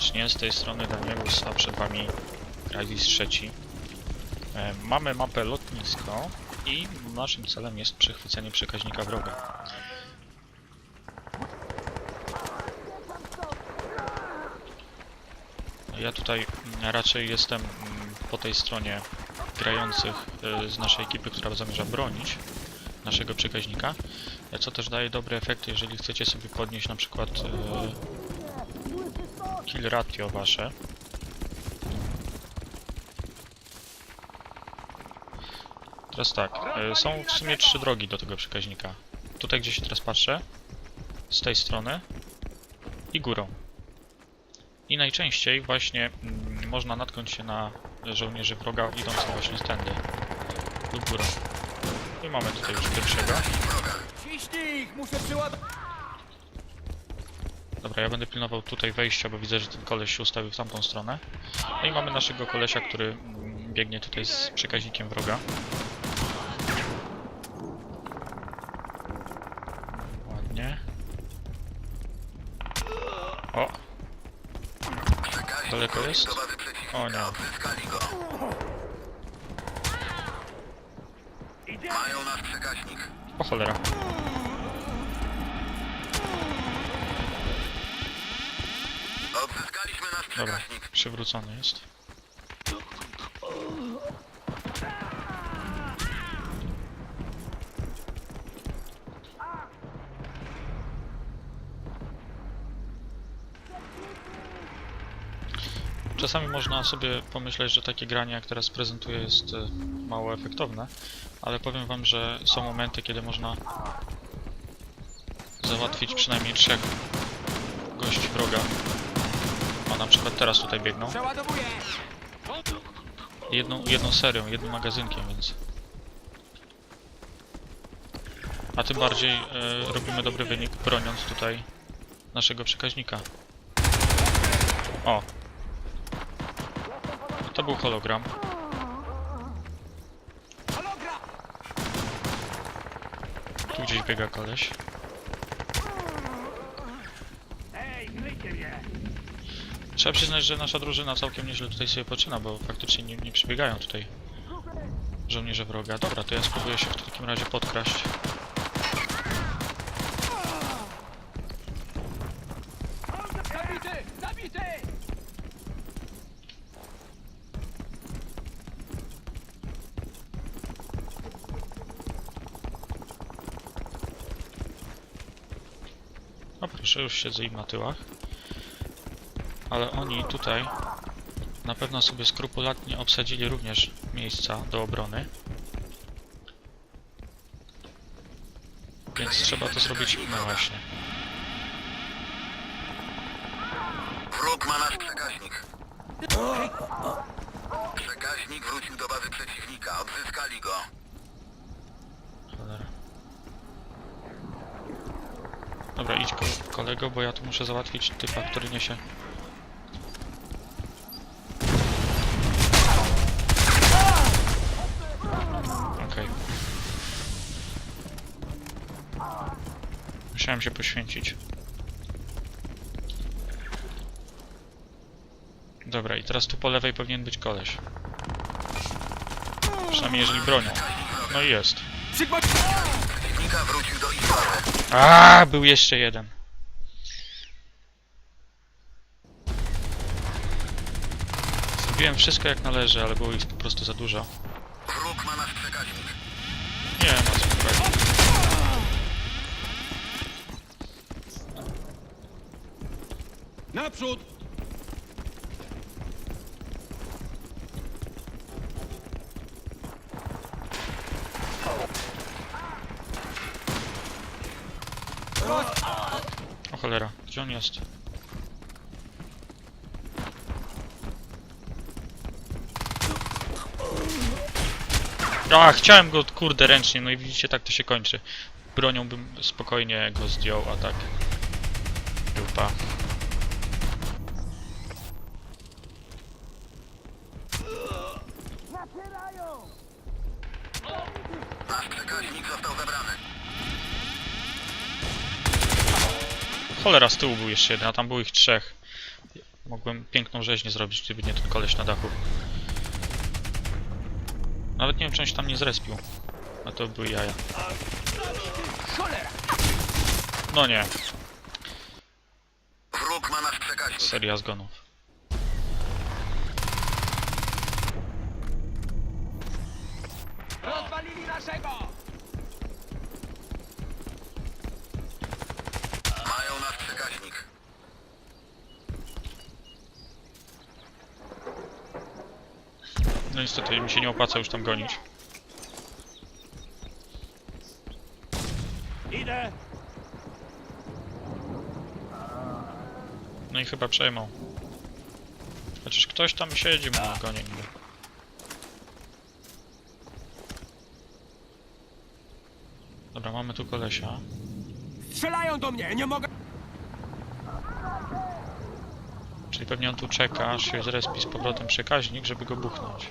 Serdecznie. Z tej strony Danielus, a przed wami Crysis trzeci. E, mamy mapę lotnisko i naszym celem jest przechwycenie przekaźnika wroga. Ja tutaj raczej jestem mm, po tej stronie grających e, z naszej ekipy, która zamierza bronić naszego przekaźnika, co też daje dobre efekty, jeżeli chcecie sobie podnieść na przykład e, kill ratio wasze. Teraz tak, e, są w sumie trzy drogi do tego przekaźnika. Tutaj gdzie się teraz patrzę, z tej strony i górą. I najczęściej właśnie mm, można natknąć się na żołnierzy wroga idących właśnie stędy lub górą. I mamy tutaj już pierwszego. Muszę przyładować. Dobra, ja będę pilnował tutaj wejścia, bo widzę, że ten koleś się ustawił w tamtą stronę. No i mamy naszego kolesia, który biegnie tutaj z przekaźnikiem wroga. Ładnie. O! Daleko jest? O nie. Mają nasz przekaźnik. O cholera. Dobra, przywrócony jest. Czasami można sobie pomyśleć, że takie granie jak teraz prezentuję jest e, mało efektowne, ale powiem wam, że są momenty, kiedy można załatwić przynajmniej trzech gości wroga. O, na przykład teraz tutaj biegną. Jedną, jedną serią, jednym magazynkiem, więc... A tym bardziej e, robimy dobry wynik, broniąc tutaj naszego przekaźnika. O! To był hologram. Hologram. Tu gdzieś biega koleś. Trzeba przyznać, że nasza drużyna całkiem nieźle tutaj sobie poczyna, bo faktycznie nie, nie przybiegają tutaj żołnierze wroga. Dobra, to ja spróbuję się w takim razie podkraść. No proszę, już siedzę im na tyłach. Ale oni tutaj na pewno sobie skrupulatnie obsadzili również miejsca do obrony. Więc trzeba to zrobić no właśnie. Wróg ma nasz przekaźnik. Przekaźnik wrócił do bazy przeciwnika. Odzyskali go. Cholera. Dobra, idź ko kolego, bo ja tu muszę załatwić typa, który niesie. Musiałem się poświęcić. Dobra, i teraz tu po lewej powinien być koleś. Przynajmniej jeżeli bronią. No i jest. Wrócił do. A, był jeszcze jeden. Zrobiłem wszystko jak należy, ale było ich po prostu za dużo. Naprzód. O cholera, gdzie on jest? A, chciałem go, kurde, ręcznie, no i widzicie, tak to się kończy. Bronią bym spokojnie go zdjął, a tak... Dupa. Nasz przekaźnik został zabrany. Cholera, z tyłu był jeszcze jeden, a tam było ich trzech. Mogłem piękną rzeźnię zrobić, gdyby nie ten koleś na dachu. Nawet nie wiem, czy on się tam nie zrespił. A to były jaja. Cholera! No nie, Wróg ma nasz przekaźnik. seria zgonów. Naszego! Mają nasz przekaźnik. No niestety mi się nie opłaca już tam gonić. Idę! No i chyba przejmą. Chociaż ktoś tam siedzi, mu goni mnie. Dobra, mamy tu kolesia. Strzelają do mnie, nie mogę... Czyli pewnie on tu czeka, aż się zrespi z powrotem przekaźnik, żeby go buchnąć.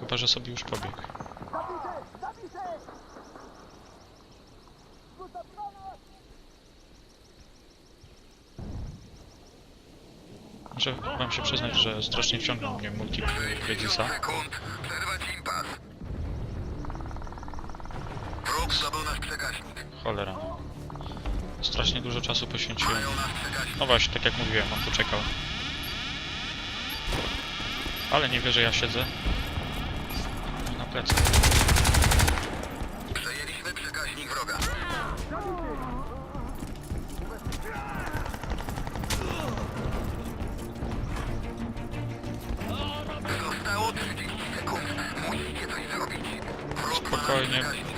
Chyba, że sobie już pobiegł. Muszę wam się przyznać, że strasznie wciągnął mnie multi Regisa. Zdobył nasz przekaźnik. Cholera. Strasznie dużo czasu poświęciłem. No właśnie, tak jak mówiłem, on tu czekał. Ale nie wie, że ja siedzę. Na plecach. Przejęliśmy przekaźnik wroga. Zostało 30 sekund. Musicie coś zrobić. Wróg Spokojnie. przekaźnik.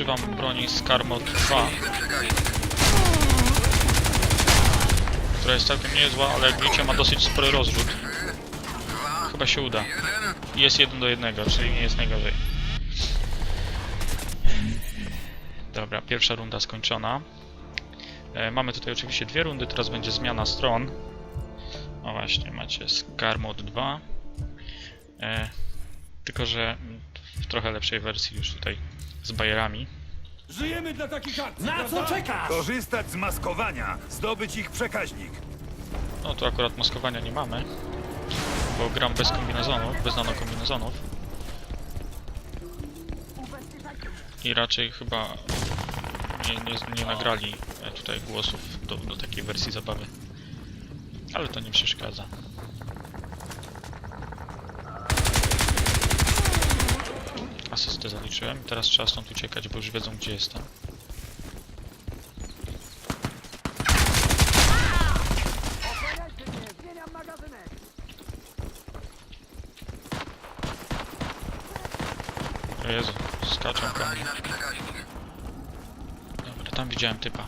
Używam broni Skarmot 2, Przejęliśmy przekaźnik. która jest całkiem niezła, ale jak widzicie ma dosyć spory rozrzut. Chyba się uda. Jest jeden do jednego, czyli nie jest najgorzej. Dobra, pierwsza runda skończona. E, mamy tutaj oczywiście dwie rundy, teraz będzie zmiana stron. O właśnie, macie Skarmod 2. E, tylko, że w trochę lepszej wersji już tutaj z bajerami. Żyjemy dla takich akcji, Na co czekasz? Korzystać z maskowania, zdobyć ich przekaźnik. No tu akurat maskowania nie mamy, bo gram bez kombinezonów, bez nanokombinezonów. I raczej chyba nie, nie, nie nagrali e, tutaj głosów do, do takiej wersji zabawy. Ale to nie przeszkadza. Asystę zaliczyłem. Teraz trzeba stąd uciekać, bo już wiedzą gdzie jestem. O Jezu, skaczą przekaźnik. Dobra, tam widziałem typa.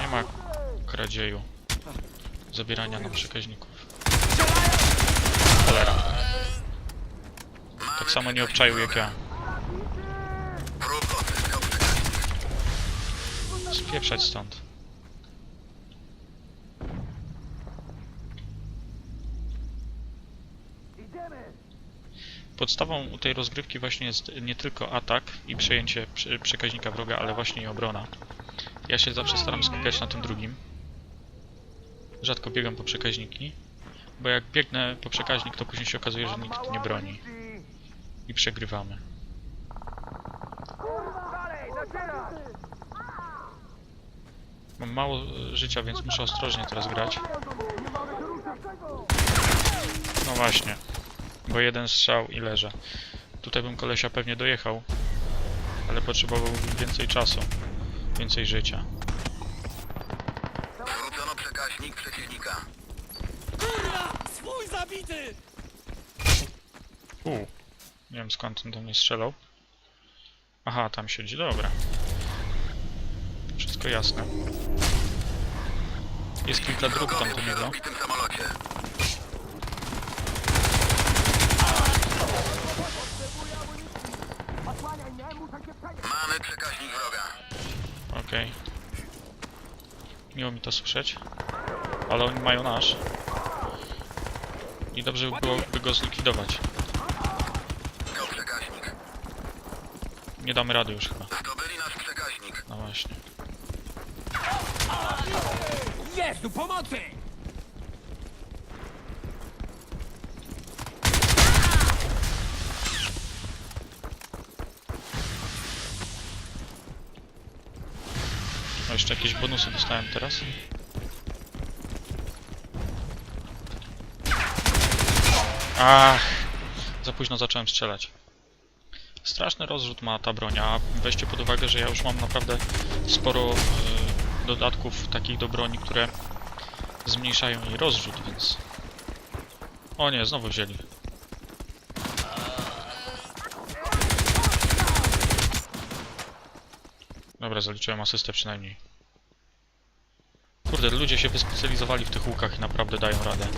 Nie ma kradzieju. Zabierania nam przekaźników. Cholera. Tak samo nie obczaił jak ja. Spieprzać stąd. Podstawą tej rozgrywki właśnie jest nie tylko atak i przejęcie prze- przekaźnika wroga, ale właśnie i obrona. Ja się zawsze staram skupiać na tym drugim. Rzadko biegam po przekaźniki, bo jak biegnę po przekaźnik, to później się okazuje, że nikt nie broni. I przegrywamy. Mam mało e, życia, więc muszę ostrożnie teraz grać. No właśnie, bo jeden strzał i leżę. Tutaj bym kolesia pewnie dojechał, ale potrzebował więcej czasu, więcej życia. Zwrócono przekaźnik przeciwnika. Swój zabity! U, nie wiem skąd on do mnie strzelał. Aha, tam siedzi, dobra. Wszystko jasne. Jest kilka dróg tam do niego. Mamy przekaźnik wroga. Okej. Miło mi to słyszeć. Ale oni mają nasz. I dobrze by było by go zlikwidować. Nie damy rady już chyba. Zdobyli nasz przekaźnik. No właśnie. Jezu, pomocy! No jeszcze jakieś bonusy dostałem teraz. Ach, za późno zacząłem strzelać. Straszny rozrzut ma ta broń, a weźcie pod uwagę, że ja już mam naprawdę sporo e, dodatków takich do broni, które zmniejszają jej rozrzut, więc... O nie, znowu wzięli. Dobra, zaliczyłem asystę przynajmniej. Kurde, ludzie się wyspecjalizowali w tych łukach i naprawdę dają radę.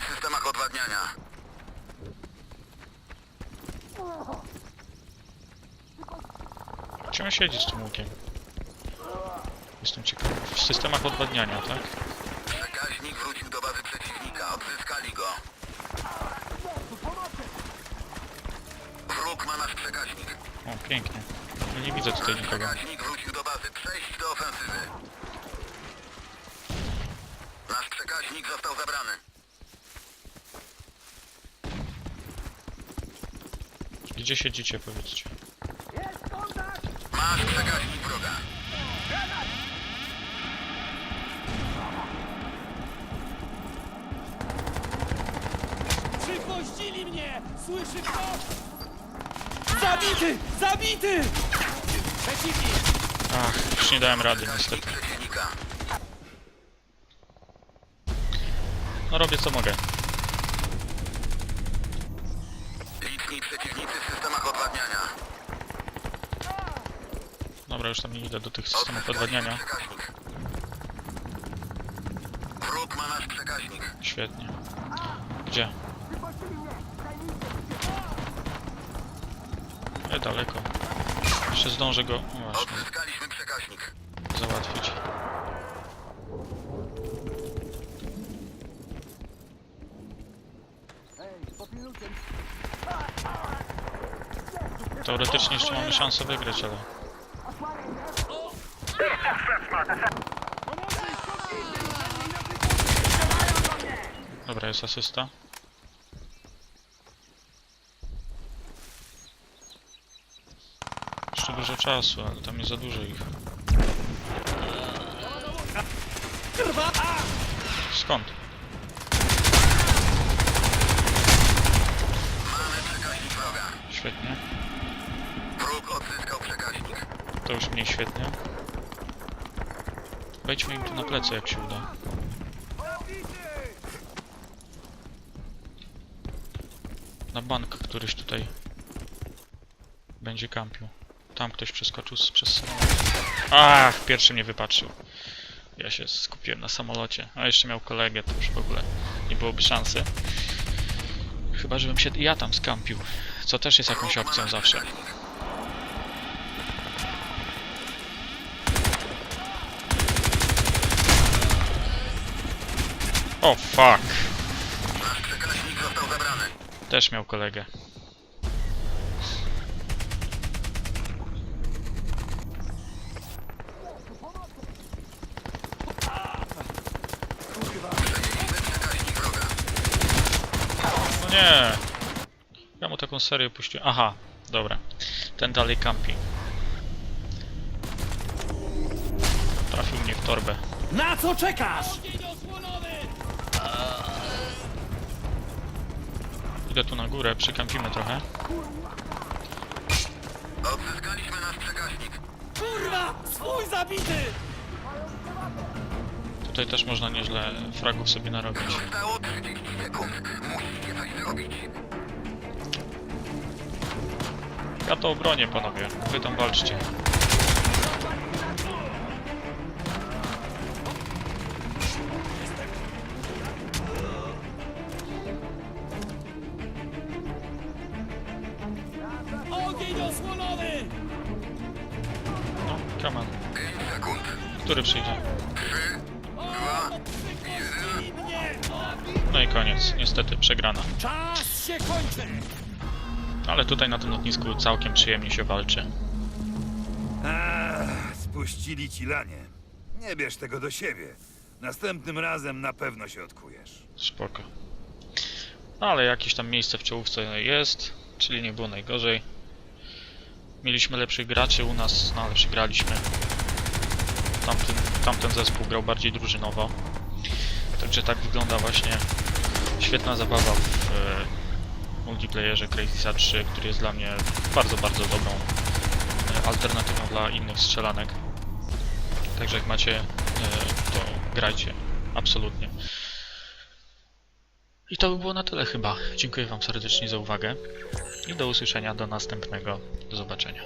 W systemach odwadniania. Gdzie on siedzi z tym łukiem? Jestem ciekawy. W systemach odwadniania, tak? Przekaźnik wrócił do bazy przeciwnika. Odzyskali go. Wróg ma nasz przekaźnik. O, pięknie. No nie widzę tutaj nikogo. Przekaźnik wrócił do bazy. Przejść do ofensywy. Nasz przekaźnik został zabrany. Gdzie siedzicie, powiedzcie? Masz przekaźnik wroga. Przypuścili mnie! Słyszy kto? Zabity! Zabity! Przeciwnik! Ach, już nie dałem rady niestety. No robię co mogę. Przeciwnicy w systemach odwadniania. Dobra, już tam nie idę do tych systemów odwadniania. Przekaźnik. Wróg ma nasz przekaźnik. Świetnie. Gdzie? Nie daleko. Jeszcze zdążę go właśnie, Odzyskaliśmy przekaźnik. załatwić. Teoretycznie jeszcze mamy szansę wygrać, ale... Dobra, jest asysta. Jeszcze dużo czasu, ale tam jest za dużo ich. Skąd? Świetnie. To już mniej świetnie. Wejdźmy im tu na plecy, jak się uda. Na bank któryś tutaj będzie kampił. Tam ktoś przeskoczył przez samolot. Ach, pierwszy mnie wypatrzył. Ja się skupiłem na samolocie. A jeszcze miał kolegę, to już w ogóle nie byłoby szansy. Chyba, żebym się ja tam skampił. Co też jest jakąś opcją zawsze. O, fuck. Też miał kolegę. No nie! Ja mu taką serię puściłem. Aha, dobra. Ten dalej kampi. Trafił mnie w torbę. Na co czekasz? Idę tu na górę, przykampimy trochę. Odzyskaliśmy nasz przekaźnik. Kurwa! Swój zabity! Tutaj też można nieźle fragów sobie narobić. Zostało 30 sekund. Musicie coś zrobić. Ja to obronię, panowie. Wy tam walczcie. Come on. 5 sekund. Który przyjdzie? 3, 2, Wypuścili mnie! No i koniec. Niestety przegrana. Czas się kończy! Ale tutaj na tym lotnisku całkiem przyjemnie się walczy. Ach, spuścili ci lanie. Nie bierz tego do siebie. Następnym razem na pewno się odkujesz. Spoko. No ale jakieś tam miejsce w czołówce jest, czyli nie było najgorzej. Mieliśmy lepszych graczy u nas, no ale przegraliśmy. Tamten, tamten zespół grał bardziej drużynowo. Także tak wygląda właśnie świetna zabawa w e, multiplayerze Crazysa 3, który jest dla mnie bardzo, bardzo dobrą e, alternatywą dla innych strzelanek. Także jak macie, e, to grajcie. Absolutnie. I to by było na tyle chyba. Dziękuję Wam serdecznie za uwagę i do usłyszenia do następnego. Do zobaczenia.